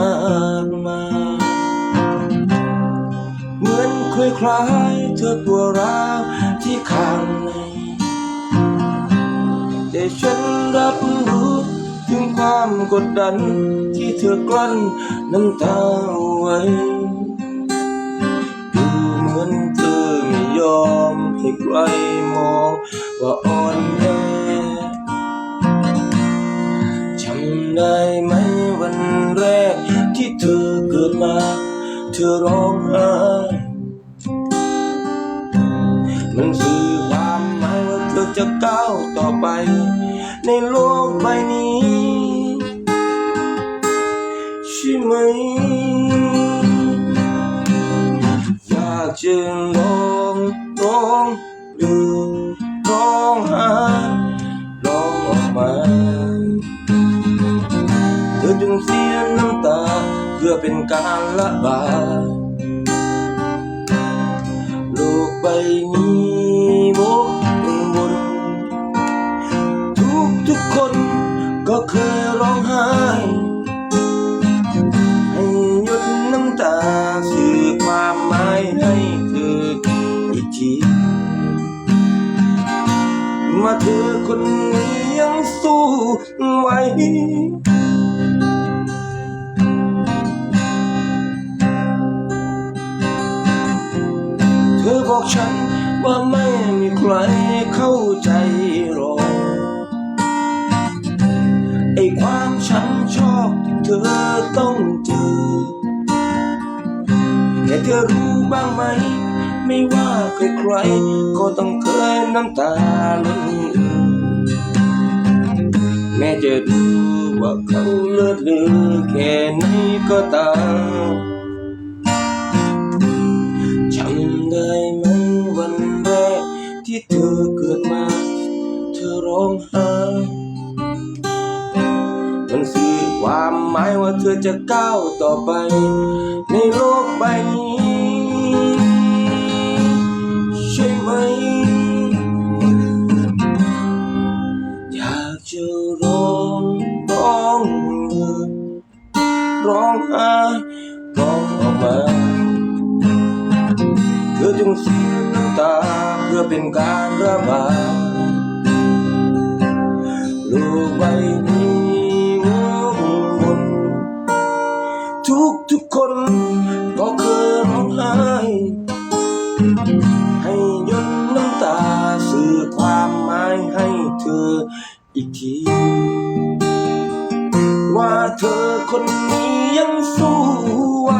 มากมายเหมือนคล้ยคล้ายเธอตัวร้าวที่ข้างในแต่ฉันรับรู้ถึงความกดดันที่เธอกลั้นน้ำตาไว้ดูเหมือนเธอไม่ยอมให้ใครมองว่าอ่อนแอจำได้ไหมวันแรก อเกิดมาเธอร้องไห้มันสื่อความหมายว่าเธอจะก้าวต่อไป ในโลกใบนี้ ใช่ไหมอยากจะลอง เพื่อเป็นการละบาโลกใบนี้วกวนทุกทุกคนก็เคยร้องไห้ให้หยุดน้ำตาสื่อความหมายให้เธออีกทีมาเธอคนนี้ยังสู้ไหว บอกฉันว่าไม่มีใครเข้าใจหรอกไอ้ความฉันชอบที่เธอต้องเจอแต่เธอรู้บ้างไหม ไม่ว่าใครใครก็ต้องเคยน้ำตาล้นเอ่อแม้จะรู้ว่าเขาเลิศเลือแค่ไหนก็ตาม จะก้าวต่อไป ในโลกใบนี้ ใช่ไหม อยากจะร้องร้องเลยร้องไห้ร้องออกมาเธอจงเสียน้ำตาเพื่อเป็นการระบาย ทุกทุกคนก็เคยร้องไห้ให้หยุดน้ำตาสื่อความหมายให้เธออีกที ว่าเธอคนนี้ยังสู้ไหว